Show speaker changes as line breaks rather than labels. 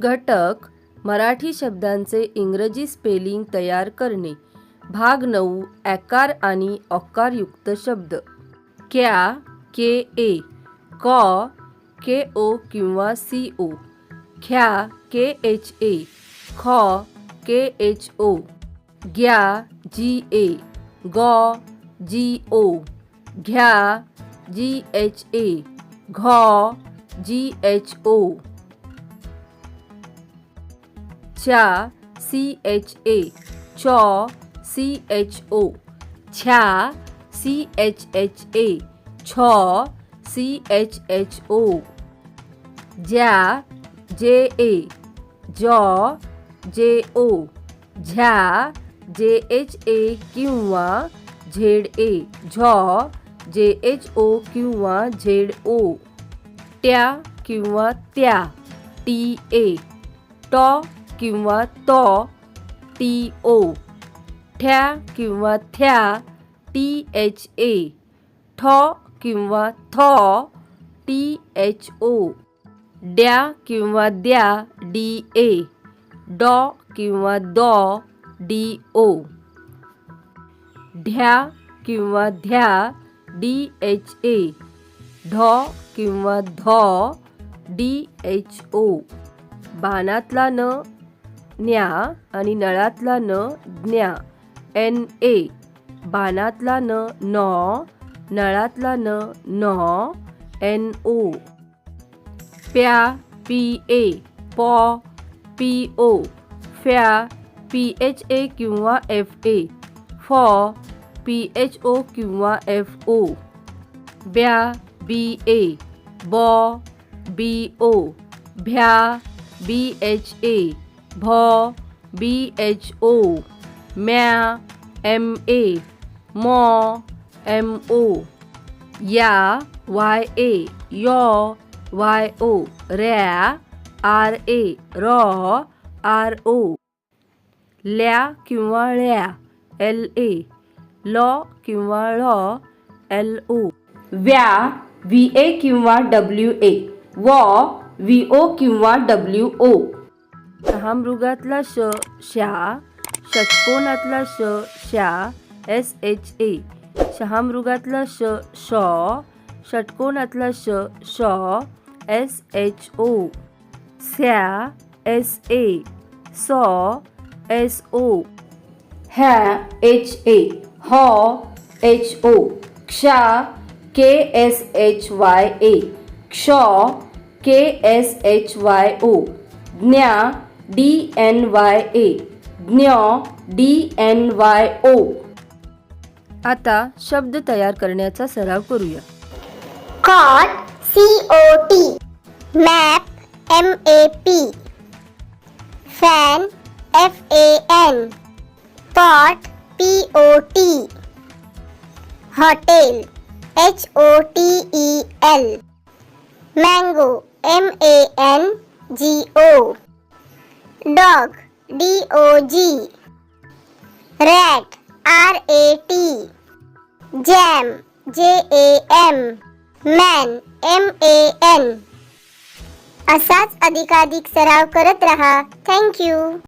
घटक मराठी शब्दांचे इंग्रजी स्पेलिंग तयार करणे. भाग नऊ ॲकार आणि ऑकारयुक्त शब्द. क्या के ए. कॉ के ओ किंवा सी ओ. ख्या के एच ए. खॉ के एच ओ. ग्या जी ए. गॉ जी ओ. घ्या जी H A. घॉ G H O. च्या सी एच ए चॉ सी एच ओ छ्या सी एच एच ए छॉ सी एच एच ओ ज्या जे ए जॉ जे ओ झ्या जे एच ए किंवा झेड ए झॉ जे एच ओ किंवा झेड ओ ट्या किंवा त्या टी ए टॉ किंवा तॉ टी ओ. ठ्या किंवा थ्या टी एच ए. ठॉ किंवा थॉ टी एच ओ. ड्या किंवा द्या डी ए. डॉ किंवा दॉ डी ओ. ढ्या किंवा ध्या डी एच ए. ढॉ किंवा धॉ डी एच ओ. बाणातला न न्या आणि नळातला न ज्ञा. N A. बाणातला न नॉ नळातला न नॉ एन ओ. प्या पी ए. पॉ पी ओ. फ्या पी एच ए किंवा एफ ए. फॉ पी एच ओ किंवा एफ ओ. ब्या बी ए. बॉ बी ओ. भ्या बी H A. भॉ B H O म्या एम ए मॉ एम ओ या वाय ए यॉ वाय ओ रॅ आर ए रॉ आर ओ ल्या किंवा ळ्या एल ए लॉ किंवा लॉ एल ओ व्या, व्ही, ए किंवा डब्ल्यू, ए. वॉ, व्ही, ओ किंवा डब्ल्यू, ओ. मृगातला श शा षटकोनातला श शा एस एच ए. शहामृगातला श, शॉ, षटकोनातला श, शॉ, एस एच ओ. स्या एस ए. सॉ, एस ओ. ह्या, एच ए. हॉ, H ओक्षा K S H Y A. क्षॉ, K S H Y O. ज्ञा डी एन वाय ए ज्ञ डी एन वाय ओ आता शब्द तयार करण्याचा सराव करूया
cot c o t map m a p fan f a n pot p o t hotel h o t e l mango m a n g o dog. D o g. Rat. R a t. Jam. J a m. Man. M A N असाच अधिकाधिक सराव करत रहा. Thank you